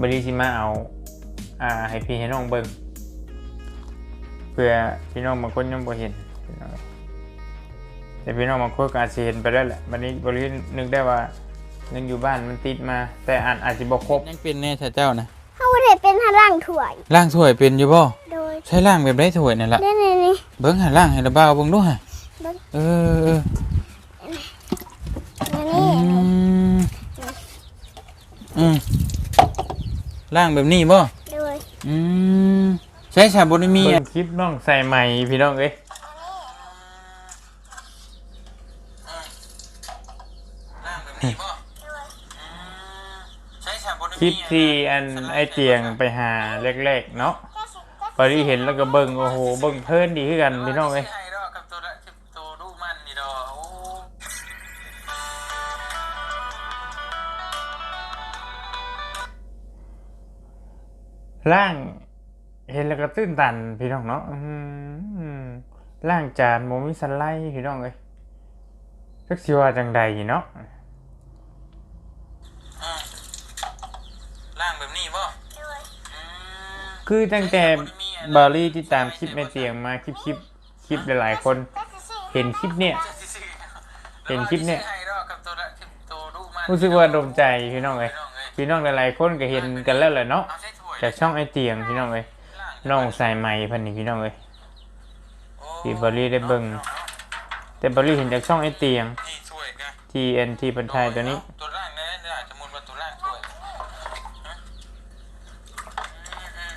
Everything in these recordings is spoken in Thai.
บริสิมาเอาอ่าให้พี่ให้น้องเบิ่งเพื่อพี่น้องบางคนยังบ่เห็นพี่น้องแต่พี่น้องบางคนก็อาจจะเห็นไปแล้วแหละวันนี้บรินึกได้ว่ายังอยู่บ้านมันติดมา แต่อ่านอาจจะบ่ครบยังเป็นแน่เจ้านะเขาบ่ได้เป็นทาร่างถ่วยล่างถ้วยเป็นอยู่บ่โดยใช้ล่างแบบได้ถ้วยนั่นแหละนี่นี่นี่เบิ้งหาล่างให้ระบ้าวเบิ้งดูฮะเบิ่งเออเอออันอื นี้ มอืม ล่างแบบนี้บ่โดยอืมใช้ชาบนมีคลิปน้องใส่ใหม่พี่น้องเอ้ยคลิปที่อันไอเตียงไปหาเล็กๆเนาะพอที่เห็นแล้วก็เบิ่งโอ้โหเบิ่งเพลินดีขึ้นกันพี่น้องเอ้ย ล่างเห็นแล้วก็ตื้นตันพี่น้องเนาะอืมล่างจานโมมิสไลด์พี่น้องเอ้ยจักสิว่าจังใดเนาะล่างแบบนี้บ่โดยอืมคือตั้งแต่บารี่ที่ตามคลิปในเตียงมาคลิปคลิปคลิปหลายๆคนแต่สิสิเห็นคลิปเนี่ย เห็นคลิปเนี่ยใช่ดอกกับตัวละตัวดูมันรู้สึกว่าโดนใจพี่น้องเอ้ยพี่น้องหลายๆคนก็เห็นกันแล้วแหละเนาะเอาใช้ถ้วย จากช่องไอเตียงพี่น้องเอ้ยน้องใส่ไม้พันนี่พี่น้องเอ้ยที่บารี่ได้เบิ่งแต่บารี่เห็นจากช่องไอเตียงนี่ถ้วยกัน TNT พันไทยตัวนี้ตัวล่างนี่นี่สมมุติว่าตัวล่างถ้วยฮะอืมอืม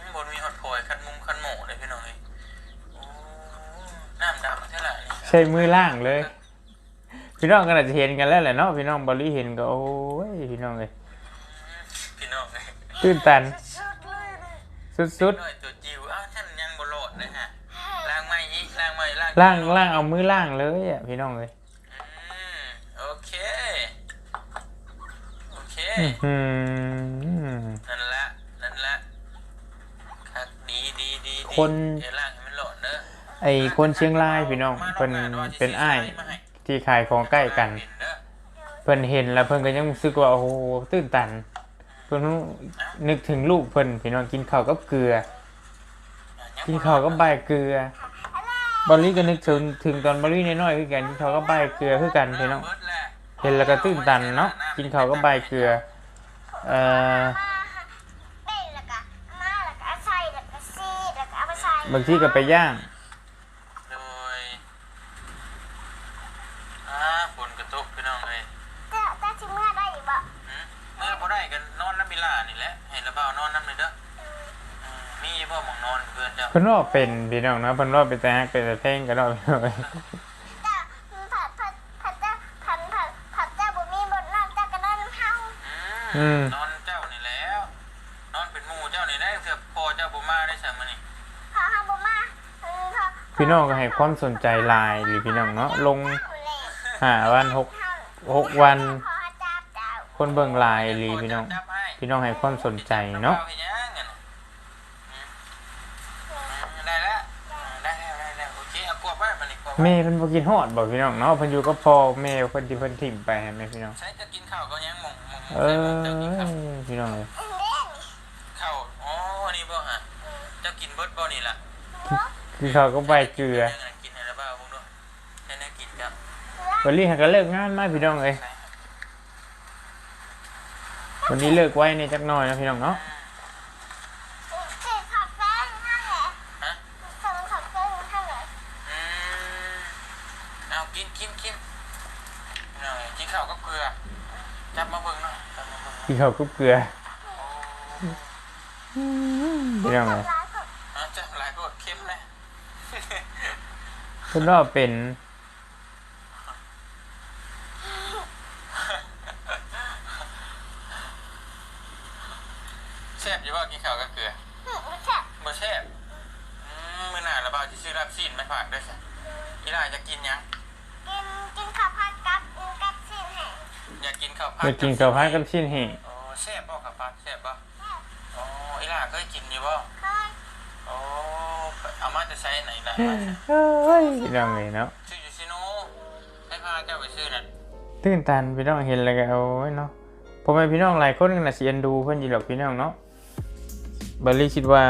อืมบนมีฮอตพอยคันมุมคันหมูเลยพี่น้องเอ้ยโอ้น้ำดำเท่าไหร่นี่ใช้มือล่างเลย พี่น้องก็อาจจะเห็นกันแล้วแหละเนาะพี่น้องบารี่เห็นก็โอ้ยพี่น้องเลยพี่น้องเอ้ย ตื้นตัน สุดเลยสุดหน่อยตัวจิ๋วอ้าวท่านยังบ่โหลดเลยฮะล้างใหม่อีกล้างใหม่ล้างๆล่างล่างเอามือล่างเลยอะพี่น้องเลยอืมโอเค โอเค อื้อหือนั่นละนั่นละครับดีดีดีดีคน เดี๋ยวล่างให้มันโหลดเด้อไอคนเชียงรายพี่น้องเพิ่นเป็นอ้ายที่ขายของใกล้กันเป็นเด้อเพิ่นเห็นแล้วเพิ่นก็ยังรู้สึกว่าโอ้โหตื้นตัน เพิ่นนึกถึงลูกเพิ่นพี่น้องกินข้าวกับเกลือ กินข้าวกับใบเกลือบอลลี่ก็นึกถึงถึงตอนบอลลี่น้อยๆคือกันกินข้าวกับใบเกลือคือกันพี่น้องเบิดแหละเห็นแล้วก็ตื้นตันเนาะกินข้าวกับใบเกลือเอ่อมาเป็นแล้วก็มาแล้วก็เอาใส่แล้วก็ซีดแล้วก็เอาไปใส่บางทีก็ไปย่าง โดยอ่าฝนกระตุกพี่น้องเลย แต่แต่สิเมื่อได้อีกบ่ หืมเมื่อพอได้กันนอนน้ำบิลานี่แหละเห็นแล้วเปล่านอนน้ำเลยเด้ออืมมีพ่อหมองนอนเพื่อนเจ้าเพิ่นว่าเป็นพี่น้องเนาะเพิ่นว่าเป็นแต่ฮักเป็นแต่แท่งก็ได้พี่น้องแต่ผัดผัดผัดเจ้าผัดผัดผัดเจ้าบ่มีบทนอนเจ้าก็นอนเฮาอืมนอนเจ้านี่แล้ว นอนเป็นหมู่เจ้านี่ได้เสือพอเจ้าบ่มาได้สามอนี่พอเฮาบ่มาเออพอพี่น้องก็ให้ความสนใจหลายหรือพี่น้องเนาะลงห้าวันหกหกวัน พอจับเจ้าคนเบิ่งหลายหรือพี่น้อง พี่น้องให้ความสนใจเนาะอไปยังกันน่ะอืมอืมได้แล้วอืมได้แล้วได้แล้วโอเคเอากวบ ไว้มันนี่กวบไว้แม่เพิ่นบ่กินฮอดบ่พี่น้องเนาะเพิ่นอยู่กับพ่อแม่เพิ่นที่เพิ่นทิ้งไปให้แม่พี่น้อง ใช้จะกินข้าวก็ยังมองมองเอใช้อว่าเจ้ากินข้าวพี่น้องเอ้ยอันนี้ข้าวอ๋ออันนี้บ่ฮะเจ้ากินเบิดบ่นี่ล่ะคือเขาก็ใบเกลือเรื่องนั้นกินอะไรบ้างพวกนู้นได้แน่กินจ้ะวันนี้หาก็เลิกงานมาพี่น้องเอ้ยวันนี้เลิกไว้ในจักหน่อยนะพี่น้องเนาะ เจ็ดขอบแป้งนั่นแหละ ฮะ สองขอบแป้งนั่นแหละ อืมเอากินกินกินหน่อยกินข้าวกับเกลือจับมาเบิ่งหน่อย กิ่งหน่อยพี่เขาก็เกลือพี่น้องเอ้ยร้ายสุดอะจับหลายกดเข้มเลยเพิ่นว่าเป็น แซ่บอยู่ว่ากินข้าวกับเกลือ หึไม่ใช่ บ่แซ่บอืมมื้อหน้าละบ่าวสิซื้อรับซีนมาฝากด้วยซะอีหล่าจะกินหยัง กินกินข้าวผัดกับกับสิ้นแห้ง อยาก กินข้าวผัดจะกินข้าวผัดกับชิ้นแห้งโอ้แซ่บบ่ข้าวผัดแซ่บบ่อ๋ออีหล่าเคยกินอยู่บ่เคยโอ้เอามาจะใช้ไหนล่ะเฮ้ยพี่น้องเอ้ยเนาะซื้ออยู่ซิโนให้พาเจ้าไปซื้อน่ะตื่นตันพี่น้องเห็นแล้วก็โอ้ยเนาะพ่อแม่พี่น้องหลายคนก็น่าสิเอ็นดูเพิ่นอยู่หรอกพี่น้องเนาะบัลลี่คิดว่า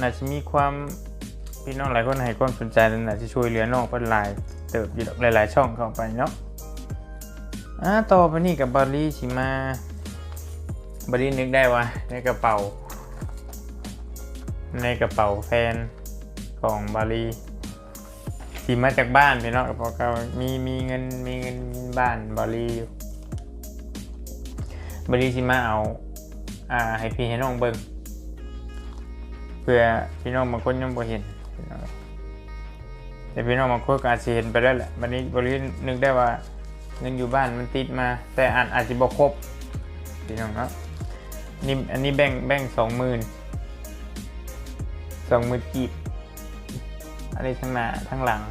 น่าจะมีความพี่น้องหลายคนให้ความสนใจและน่าจะช่วยเหลือน้องเพิ่นหลายเติบอยู่ดอกหลายๆช่องเข้าไปเนาะ อ่าต่อไปนี่กับบัลลี่สิมาบัลลี่นึกได้ว่าในกระเป๋า ในกระเป๋าแฟนของบาลีที่มาจากบ้านพี่น้องเพราะเขามีมีเงินมีเงินบ้านบาลีอยู่บาลีที่มาเอาอ่าให้พี่ให้น้องเบิ่งเพื่อพี่น้องบางคนยังบ่เห็นแต่พี่น้องบางคนก็อาจจะเห็นไปแล้แหละวันนี้บาลีนึกได้ว่า เงินอยู่บ้านมันติดมา แต่อาจอาจจะบ่ครบพี่น้องเนาะนี่อันนี้แบ่งแบ่งสองหมื่นสองหมือจีบอะไรทั้งหน้าทั้งหลัง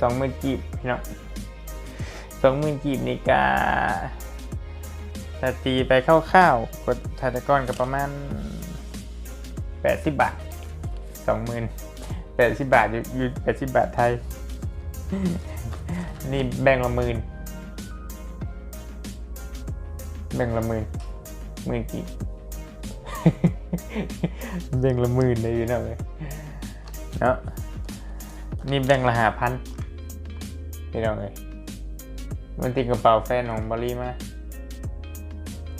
สองหมือจีบพี่น้องสองหมือจีบนี่กาถ้าตีไปคร่าวๆกดทาตก้อนกับประมาณแปดสิบบาทสองหมื่นแปดสิบบาทอยู่อยู่แปดสิบบาทไทย นี่แบ่งละหมื่นแบ่งละหมื่นหมื่นกีบแบ่งละหมื่นเลยอยู่เนาะเลยเนาะนี่แบ่งละหาพันพี่น้องเลยมันติดกระเป๋าแฟนของบอลลี่มา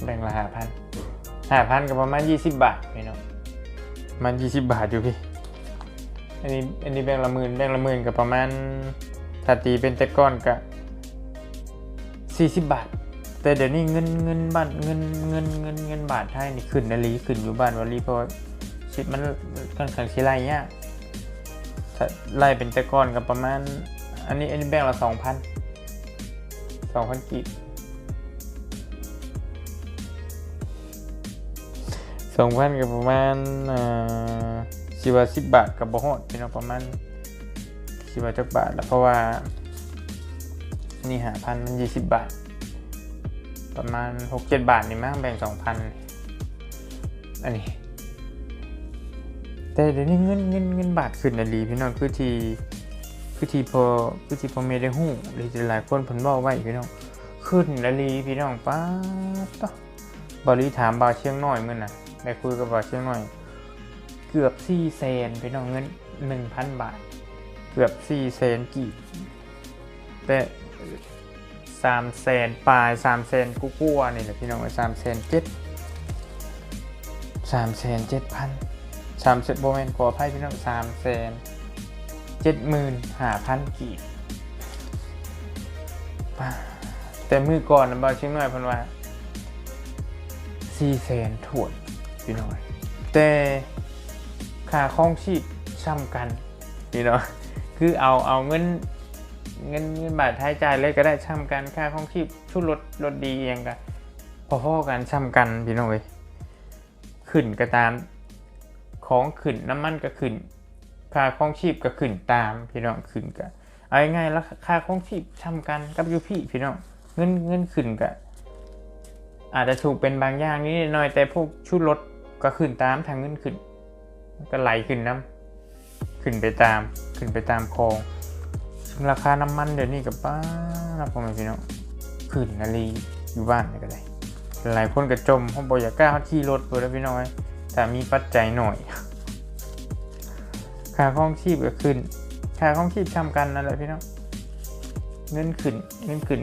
แบ่งละหาพันหาพันกับประมาณยี่สิบบาทพี่น้องประมันยี่สิบบาทอยู่พี่ อันนี้อันนี้แบ่งละหมื่นแบ่งละหมื่นกับประมาณ ถ้าตีเป็นแต่ก้อนกับสี่สิบบาท แต่เดี๋ยวนี้เงินเงินบาทเงินเงินเงินเงินบาทไทยนี่ขึ้นนาลีขึ้นอยู่บ้านวาลีเพราะว่าชีวิตมันค่อนข้างสิไล่ยากถ้าไล่เป็นแต่ก้อนกับประมาณ อันนี้อันนี้แบ่งละสองพันสองพันกีบสองพันกับประมาณอ่าสิบาสิบบาทกับบ่ฮอดพี่น้องประมาณ สิบาจักบาท แล้วเพราะว่า นี่หาพันมันยี่สิบบาท ประมาณหกเจ็ดบาทนี่มั้งแบ่งสองพันอันนี้ แต่เดี๋ยวนี้เงินเงินเงินบาทขึ้นนะลีพี่น้องคือทีคือทีพอคือทีพอเมได้หู้หรือหลายคนเพิ่นบอกไว้พี่น้องขึ้นนะลีพี่น้องป้าต่อบริถามบาเชียงน้อยเมื่อน่ะได้คุยกับบาเชียงน้อย เกือบสี่แสนพี่น้องเงินหนึ่งพันบาท เกือบสี่แสนกี่แต่สามแสนปลายสามแสนกู้กู้นี่แหละพี่น้องสามแสนเจ็ดสามแสนเจ็ดพันสามแสนโบแมนขออภัยพี่น้องสามแสนเจ็ดหมื่นห้าพันกีบแต่มือก่อนนะบาชียงน้อยพันว่าสี่แสนถวนพี่น้อยแต่ค่าครองชีพซ้ำกันพี่น้อง คือเอาเอาเงินเงินเงินบาทไทยจ่ายเลยก็ได้ช่ำกันค่าของชีพชุดรถรถดีเองกันพอๆกันช่ำกันพี่น้องเว้ยขึ้นก็ตามของขึ้นน้ำมันก็ขึ้น ค่าของชีพก็ขึ้นตามพี่น้องขึ้นก็เอาง่ายๆแล้วค่าของชีพช่ำกันกับยูพี่พี่น้องเงินเงินขึ้นก็อาจจะถูกเป็นบางอย่างนิดหน่อยแต่พวกชุดรถก็ขึ้นตามทางเงินขึ้น ก็ไหลขึ้นน้ำขึ้นไปตาม ขึ้นไปตามคลองซึ่งราคาน้ำมันเดี๋ยวนี้กับป้าเราพ่อแม่พี่น้องขึ้นนาลีอยู่บ้านก็ได้หลายคนก็จมเพราบอยากกล้าขี่รถเปิดแล้วพี่น้อย แต่มีปัจจัยหน่อย ค่าข้องชีพก็ขึ้น ค่าข้องชีพทำกันนั่นแหละพี่น้องเงินขึ้นเงินขึ้น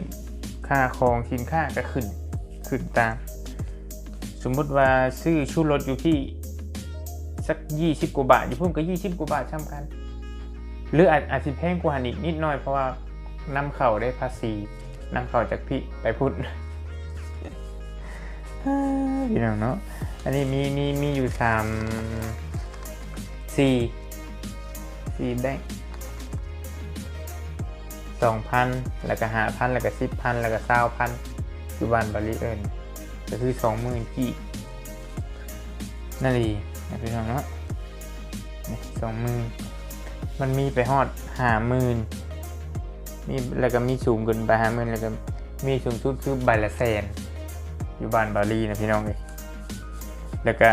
ค่าของสินค้าก็ขึ้น ขึ้นตาม สมมุติว่าซื้อชูรถอยู่ที่สักยี่สิบกว่าบาทอยู่พุ่มก็ยี่สิบกว่าบาททำกัน หรืออาจจะแพงกว่าอีกนิดหน่อยเพราะว่านำเข้าได้ภาษีนำเข้าจากพี่ไปพุ่นพี่น้องเนาะอันนี้มีมีมีอยู่สามสี่สี่แบงค์สองพันแล้วก็ห้าพันแล้วก็สิบพันแล้วก็เก้าพันอยู่บ้านบริเอิญก็คือสองหมื่นกี่นั่นเองพี่น้องเนาะสองหมื่น มันมีไปฮอดหาหมื่นมีแล้วก็มีสูงเกินไปหาหมื่นแล้วก็มีสูงสุดคือใบละแสนอยู่บ้านบาลีนะพี่น้องเลยแล้วก็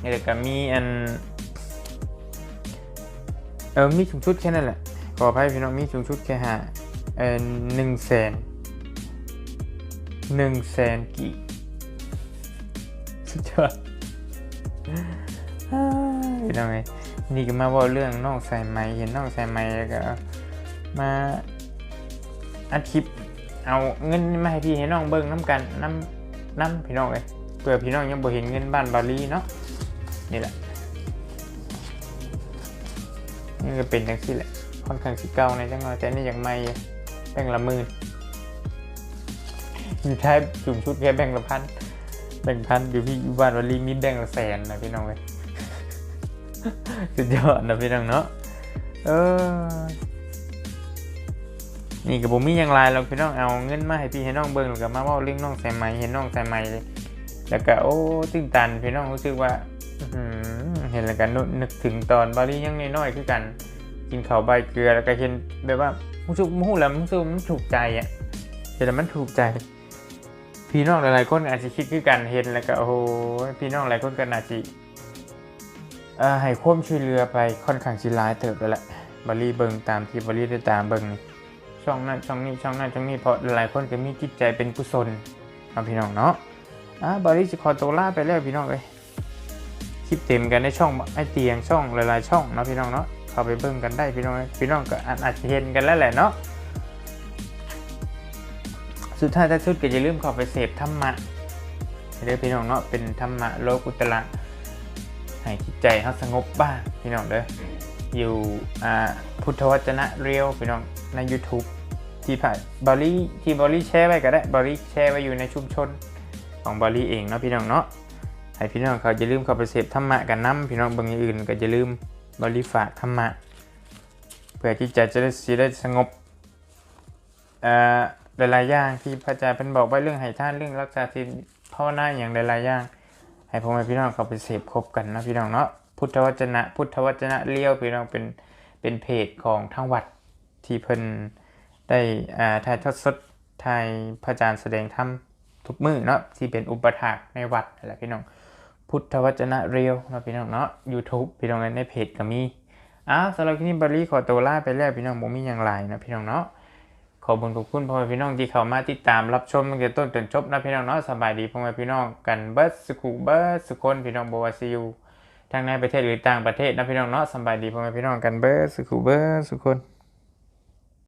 แล้วก็มีอันเออมีสูงสุดแค่นั้นแหละขออภัยพี่น้องมีสูงสุดแค่หาเออหนึ่งแสนหนึ่งแสนกี่สุดยอดยพี่น้องเอ้ย นี่ก็มาว่าเรื่องน้องใส่ไหมเห็นน้องใส่ไมแล้วก็มาอัดคลิปเอาเงินมาให้พี่ให้น้องเบิ่งน้ำกันน้ำน้ำพี่น้องเอ้ยเผื่อพี่น้องยังบ่เห็นเงินบ้านบาลีเนาะนี่แหละนี่ก็เป็นจังซี่แหละค่อนข้างสิเก่าในจังหวะแต่นี่ยังไม่แบ่งละหมื่นอยู่ท้ายจุ่มชุดแค่แบ่งละพันแบ่งพันอยู่พี่อยู่บ้านบาลีมีแบ่งละแสนนะพี่น้องเอ้ย สุดยอดนะพี่น้องเนาะเออนี่กับผมมีอย่างไรเราพี่น้องเอาเงินมาให้พี่ให้น้องเบิ่งแล้วก็มาว่าเรื่องน้องใสายไหมเห็นน้องใสายไหมเลยแล้วก็โอ้ตื่นตันพี่น้องรู้สึกว่าเห็นแล้วกันนึกถึงตอนบาลียังน้อยๆคือกันกินข้าวใบเกลือแล้วก็เห็นแบบว่ารู้สึกมู้แล้วรู้สึกมันถูกใจอะเห็นแล้วมันถูกใจ พี่น้องหลายๆคนอาจจะคิดคือกันเห็นแล้วก็โอ้พี่น้องหลายคนก็อาจจะ ให้ความช่วยเหลือไปค่อนข้างสิร้ายเติบแล้วแหละบาลีเบิงตามที่บาลีได้ตามเบิงนี่ช่องนั้นช่องนี้ช่องนั้นช่องนี้เพราะหลายคนก็มีจิตใจเป็นกุศลเอาพี่น้องเนาะอะบริสิขอตัวลาไปแล้วพี่น้องเลยคลิปเต็มกันในช่องไอเตียงช่องหลายๆช่องนะพี่น้องเนาะเข้าไปเบิ่งกันได้พี่น้องเอ้ยพี่น้องก็อาจอาจะเห็นกันแล้วแหละเนาะสุดท้ายท้ายสุดก็อย่าลืมเข้าไปเสพธรรมะเด้อพี่น้องเนาะเป็นธรรมะโลกุตระ ให้จิตใจเขาสงบบ้างพี่น้องเด้ออยู่อ่าพุทธวจนะเรียวพี่น้องใน YouTube ที่ผ่านบอลี่ที่บอลี่แชร์ไว้ก็ได้บอลี่แชร์ไว้อยู่ในชุมชนของบอลี่เองเนาะพี่น้องเนาะให้พี่น้องเขาจะลืมเขาไปเสพธรรมะกันน้ำพี่น้องบางอย่างอื่นก็จะลืมบอลี่ฝากธรรมะเพื่อที่จะจะได้สิได้สงบอ่อหลายๆอย่างที่พระอาจารย์เป็นบอกไว้เรื่องให้ท่านเรื่องรักษาศีลภาวนาอย่างหลายๆอย่าง ให้พ่อแม่พี่น้องเขาไปเสพครบกันนะพี่น้องเนาะพุทธวจนะ พุทธวจนะเลี้ยวพี่น้องเป็นเป็นเพจของทางวัดที่เพิ่นได้อ่าถ่ายทอดสดถ่ายพระอาจารย์แสดงธรรมทุกมือเนาะที่เป็นอุปถากในวัดนั่นแหละพี่น้อง พุทธวจนะเรียวเนาะพี่น้องเนาะ YouTube พี่น้องในเพจก็มีอ้าวสำหรับคลิปนี้บารีขอตัวลาไปแล้วพี่น้องบ่มีอย่างไรนะพี่น้องเนาะ ขอบคุณขอบคุณพ่อแม่พี่น้องที่เข้ามาติดตามรับชมตั้งแต่ต้นจนจบนะพี่น้องเนาะสบายดีพ่อแม่พี่น้องกันเบิร์ดสุขุเบิร์ดสุคนพี่น้องบวาซิยูทั้งในประเทศหรือต่างประเทศนะพี่น้องเนาะสบายดีพ่อแม่พี่น้องกันเบิร์ดสุขุเบิร์ดสุคน